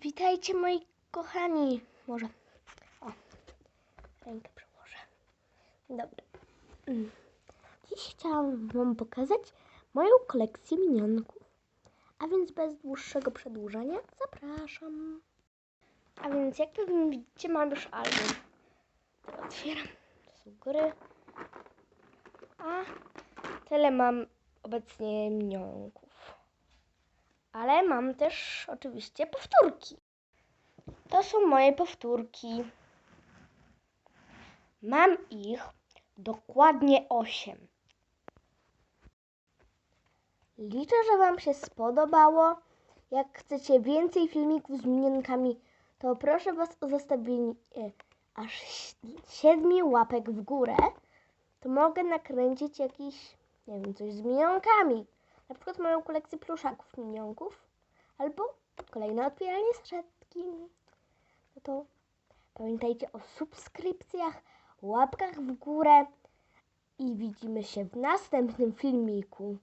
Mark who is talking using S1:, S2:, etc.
S1: Witajcie moi kochani. Może. O, rękę przełożę. Dobra. Mm. Dziś chciałam Wam pokazać moją kolekcję minionków. A więc bez dłuższego przedłużania zapraszam. A więc jak pewnie widzicie mam już album. Otwieram. To są gry. A tyle mam obecnie minionków. Ale mam też oczywiście powtórki. To są moje powtórki. Mam ich dokładnie 8. Liczę, że Wam się spodobało. Jak chcecie więcej filmików z minionkami, to proszę Was o zostawienie e, aż 7 łapek w górę. To mogę nakręcić jakiś, nie wiem, coś z minionkami. Na przykład moją kolekcję pluszaków minionków. Albo kolejne otwieranie saszetki. No to pamiętajcie o subskrypcjach, łapkach w górę i widzimy się w następnym filmiku.